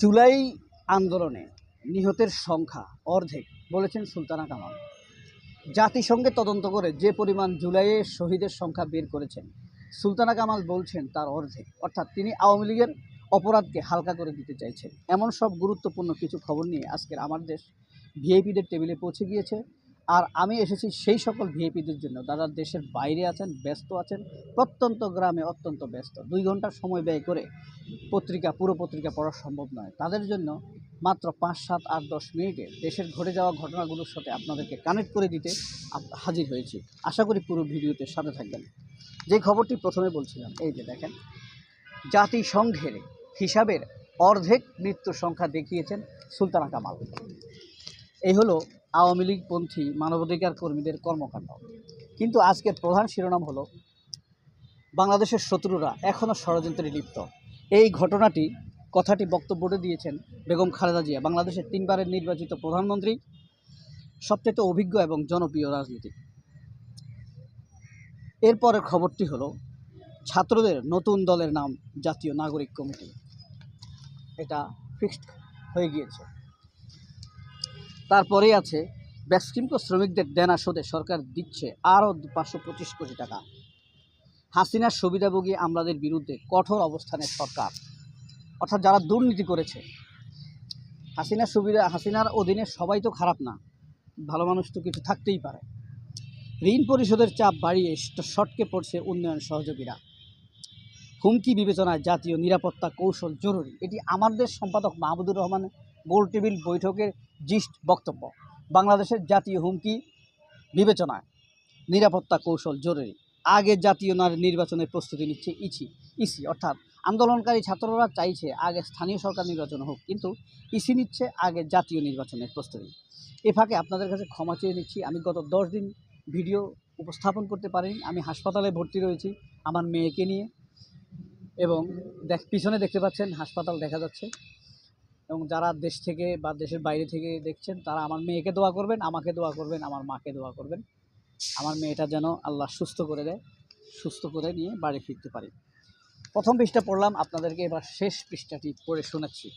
জুলাই আন্দোলনে নিহতের সংখ্যা অর্ধেক, বলেছেন সুলতানা কামাল। জাতিসংঘে তদন্ত করে যে পরিমাণ জুলাইয়ে শহীদের সংখ্যা বের করেছেন, সুলতানা কামাল বলছেন তার অর্ধেক। অর্থাৎ তিনি আওয়ামী লীগের অপরাধকে হালকা করে দিতে চাইছেন। এমন সব গুরুত্বপূর্ণ কিছু খবর নিয়ে আজকের আমার দেশ ভিআইপিদের টেবিলে পৌঁছে গিয়েছে। আর আমি এসেছি সেই সকল ভিআইপিদের জন্য। যারা দেশের বাইরে আছেন, ব্যস্ত আছেন, প্রত্যন্ত গ্রামে অত্যন্ত ব্যস্ত। দুই ঘণ্টার সময় ব্যয় করে পত্রিকা, পুরো পত্রিকা পড়া সম্ভব নয়। তাদের জন্য মাত্র পাঁচ, সাত, আট, দশ মিনিটে দেশের ঘটে যাওয়া ঘটনাগুলোর সাথে আপনাদেরকে কানেক্ট করে দিতে হাজির হয়েছি। আশা করি পুরো ভিডিওতে সাথে থাকবেন। যে খবরটি প্রথমে বলছিলাম, এই যে দেখেন, জাতিসংঘের হিসাবের অর্ধেক মৃত্যুর সংখ্যা দেখিয়েছেন সুলতানা কামাল। এই হলো আওয়ামী লীগপন্থী মানবাধিকার কর্মীদের কর্মকাণ্ড। কিন্তু আজকের প্রধান শিরোনাম হলো, বাংলাদেশের শত্রুরা এখনও ষড়যন্ত্রে লিপ্ত। এই ঘটনাটি কথাটি বক্তব্যটি দিয়েছেন বেগম খালেদা জিয়া, বাংলাদেশের তিনবারের নির্বাচিত প্রধানমন্ত্রী, সবচেয়ে অভিজ্ঞ এবং জনপ্রিয় রাজনীতি এরপরের খবরটি হলো, ছাত্রদের নতুন দলের নাম জাতীয় নাগরিক কমিটি। এটা ফিক্সড হয়ে গিয়েছে। তারপরেই আছে ব্যাক্সিমকো শ্রমিকদের দেনা শোধে সরকার দিচ্ছে আরও পাঁচশো পঁচিশ কোটি টাকা। হাসিনার সুবিধাভোগী আমলাদের বিরুদ্ধে কঠোর অবস্থানের সরকার। অর্থাৎ যারা দুর্নীতি করেছে, হাসিনার সুবিধা, হাসিনার অধীনে সবাই তো খারাপ না, ভালো মানুষ তো কিছু থাকতেই পারে। ঋণ পরিশোধের চাপ বাড়িয়ে শটকে পড়ছে উন্নয়ন সহযোগীরা। হুমকি বিবেচনায় জাতীয় নিরাপত্তা কৌশল জরুরি। এটি আমাদের সম্পাদক মাহমুদুর রহমান গোল টেবিল বৈঠকের জিস্ট বক্তব্য। বাংলাদেশের জাতীয় হুমকি, বিবেচনায়। নিরাপত্তা কৌশল জরুরি। আগে জাতীয় নার- নির্বাচনের প্রস্তুতি নিচ্ছে ইসি। ইসি অর্থাৎ আন্দোলনকারী ছাত্ররা চাইছে আগে স্থানীয় সরকার নির্বাচন হোক, কিন্তু ইসি নিচ্ছে আগে জাতীয় নির্বাচনের প্রস্তুতি। এ ফাঁকে আপনাদের কাছে ক্ষমা চেয়ে নিচ্ছি। আমি গত দশ দিন ভিডিও উপস্থাপন করতে পারিনি। আমি হাসপাতালে ভর্তি রয়েছি আমার মেয়েকে নিয়ে এবং দেখ পিছনে দেখতে পাচ্ছেন হাসপাতাল দেখা যাচ্ছে। এবং যারা দেশ থেকে বা দেশের বাইরে থেকে দেখছেন, তারা আমার মেয়েকে দোয়া করবেন, আমাকে দোয়া করবেন, আমার মাকে দোয়া করবেন। আমার মেয়েটা যেন আল্লাহ সুস্থ করে দেয়, সুস্থ করে নিয়ে বাড়ি ফিরতে পারি। প্রথম পৃষ্ঠা পড়লাম, আপনাদেরকে এবার শেষ পৃষ্ঠাটি পড়ে শোনাচ্ছি।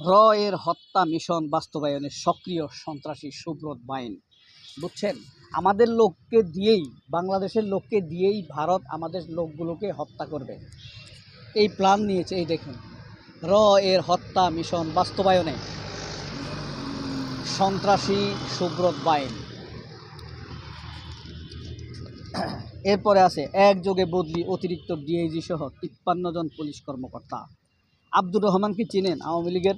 র এর হত্যা মিশন বাস্তবায়নের সক্রিয় সন্ত্রাসী সুব্রত বাইন। বুঝছেন? আমাদের লোককে দিয়েই, বাংলাদেশের লোককে দিয়েই ভারত আমাদের লোকগুলোকে হত্যা করবে। এই প্ল্যান নিয়েছে, এই দেখুন। র এর হত্যা মিশন বাস্তবায়নে। সন্ত্রাসী সুব্রত বাইন। এরপরে আছে, একযোগে বদলি অতিরিক্ত ডিআইজি সহ তিপ্পান্ন জন পুলিশ কর্মকর্তা। আব্দুর রহমানকে চিনেন? আওয়ামী লীগের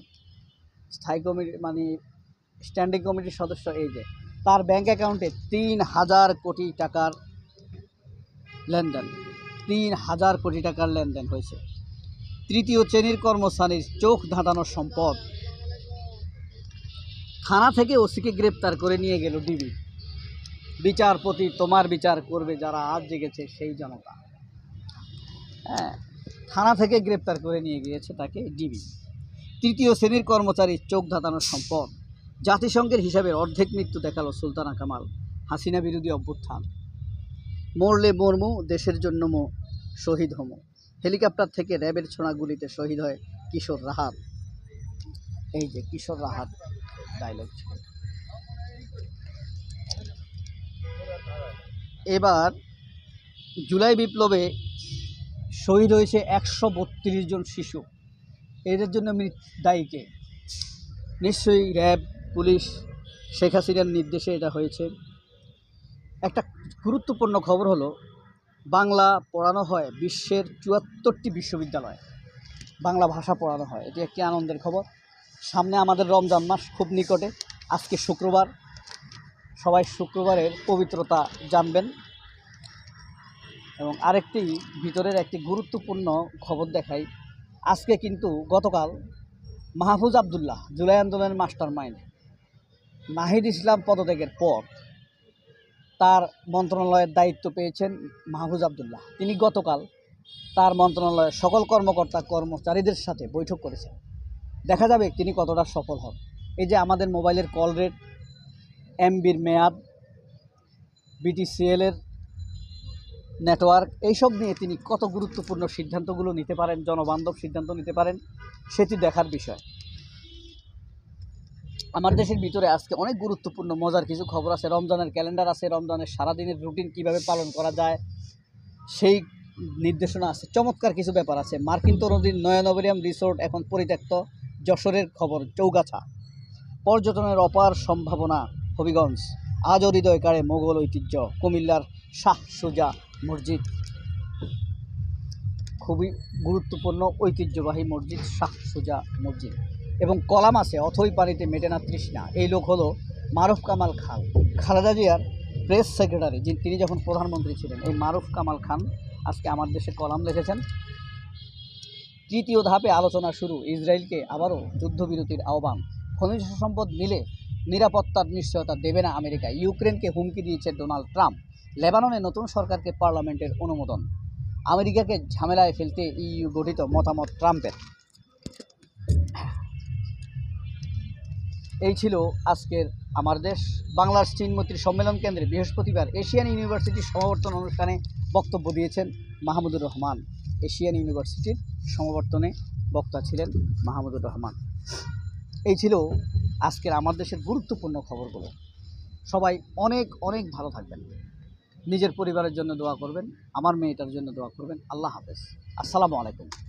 স্থায়ী কমিটি মানে স্ট্যান্ডিং কমিটির সদস্য এই যে। তার ব্যাংক অ্যাকাউন্টে তিন হাজার কোটি টাকার লেনদেন। তিন হাজার কোটি টাকার লেনদেন হয়েছে। তৃতীয় শ্রেণির কর্মচারীর চোখ ধাঁধানো সম্পদ। থানা থেকে ওসিকে গ্রেপ্তার করে নিয়ে গেল ডিবি। বিচারপতি তোমার বিচার করবে, যারা আজ জেগেছে সেই জনতা। হ্যাঁ থানা থেকে গ্রেপ্তার করে নিয়ে গিয়েছে তাকে ডিবি। তৃতীয় শ্রেণির কর্মচারী চোখ ধাঁধানোর সম্পদ। জাতিসংঘের হিসাবে অর্ধেক মৃত্যু দেখাল সুলতানা কামাল, হাসিনা বিরোধী অভ্যুত্থান। মরলে মরমু, দেশের জন্য মো, শহীদ হমো। হেলিকপ্টার থেকে র্যাবের ছোঁড়া গুলিতে শহীদ হয় কিশোর রাহাত। এই যে কিশোর রাহাত ডায়লগ ছিল। এবার জুলাই বিপ্লবে শহীদ হয়েছে একশো বত্রিশ জন শিশু। এদের জন্য দায়ীকে। নিশ্চয়ই র্যাব, পুলিশ, শেখ হাসিনার নির্দেশে এটা হয়েছে। একটা গুরুত্বপূর্ণ খবর হলো বাংলা পড়ানো হয় বিশ্বের চুয়াত্তরটি বিশ্ববিদ্যালয়। বাংলা ভাষা পড়ানো হয়। এটি একটি আনন্দের খবর। সামনে আমাদের রমজান মাস খুব নিকটে। আজকে শুক্রবার। সবাই শুক্রবারের পবিত্রতা জানবেন। এবং আরেকটি ভিতরের একটি গুরুত্বপূর্ণ খবর দেখাই। আজকে কিন্তু গতকাল মাহফুজ আবদুল্লাহ জুলাই আন্দোলনের মাস্টার মাইন্ড নাহিদ ইসলাম পদত্যাগের পর তার মন্ত্রণালয়ের দায়িত্ব পেয়েছেন মাহফুজ আবদুল্লাহ। তিনি গতকাল তার মন্ত্রণালয়ের সকল কর্মকর্তা কর্মচারীদের সাথে বৈঠক করেছেন। দেখা যাবে তিনি কতটা সফল হন। এই যে আমাদের মোবাইলের কল রেট, এমবির মেয়াদ, বিটিসিএলের নেটওয়ার্ক, এইসব নিয়ে তিনি কত গুরুত্বপূর্ণ সিদ্ধান্তগুলো নিতে পারেন, জনবান্ধব সিদ্ধান্ত নিতে পারেন, সেটি দেখার বিষয়। আমার দেশের ভিতরে আজকে অনেক গুরুত্বপূর্ণ, মজার কিছু খবর আছে। রমজানের ক্যালেন্ডার আছে, রমজানের সারাদিনের রুটিন কীভাবে পালন করা যায়, সেই নির্দেশনা আছে। চমৎকার কিছু ব্যাপার আছে। মার্কিন তরুণীর নয়নবরিয়াম রিসোর্ট এখন পরিত্যক্ত। যশোরের খবর, চৌগাছা। পর্যটনের অপার সম্ভাবনা, হবিগঞ্জ। আজও হৃদয় কাড়ে মোগল ঐতিহ্য, কুমিল্লার শাহ সুজা মসজিদ। খুবই গুরুত্বপূর্ণ, ঐতিহ্যবাহী মসজিদ, শাহ সুজা মসজিদ। এবং কলাম আছে অথই পানিতে মেটে না তৃষ্ণা। এই লোক হলো মারুফ কামাল খান। খালেদা জিয়ার প্রেস সেক্রেটারি, যিনি তিনি যখন প্রধানমন্ত্রী ছিলেন, এই মারুফ কামাল খান আজকে আমার দেশে কলাম লিখেছেন। তৃতীয় ধাপে আলোচনা শুরু, ইসরায়েলকে আবারও যুদ্ধবিরতির আহ্বান। খনিজ সম্পদ নিলে নিরাপত্তার নিশ্চয়তা দেবে না আমেরিকা। ইউক্রেনকে হুমকি দিয়েছে ডোনাল্ড ট্রাম্প। লেবাননে নতুন সরকারকে পার্লামেন্টের অনুমোদন। আমেরিকাকে ঝামেলায় ফেলতে ইইউ গঠিত মতামত ট্রাম্পের। এই ছিল আজকের আমার দেশ। বাংলার চীনমৈত্রী সম্মেলন কেন্দ্রে বৃহস্পতিবার এশিয়ান ইউনিভার্সিটির সমাবর্তন অনুষ্ঠানে বক্তব্য দিয়েছেন মাহমুদুর রহমান। এশিয়ান ইউনিভার্সিটির সমাবর্তনে বক্তা ছিলেন মাহমুদুর রহমান। এই ছিল আজকের আমার দেশের গুরুত্বপূর্ণ খবরগুলো। সবাই অনেক অনেক ভালো থাকবেন। নিজের পরিবারের জন্য দোয়া করবেন, আমার মেয়েটার জন্য দোয়া করবেন। আল্লাহ হাফেজ। আসসালামু আলাইকুম।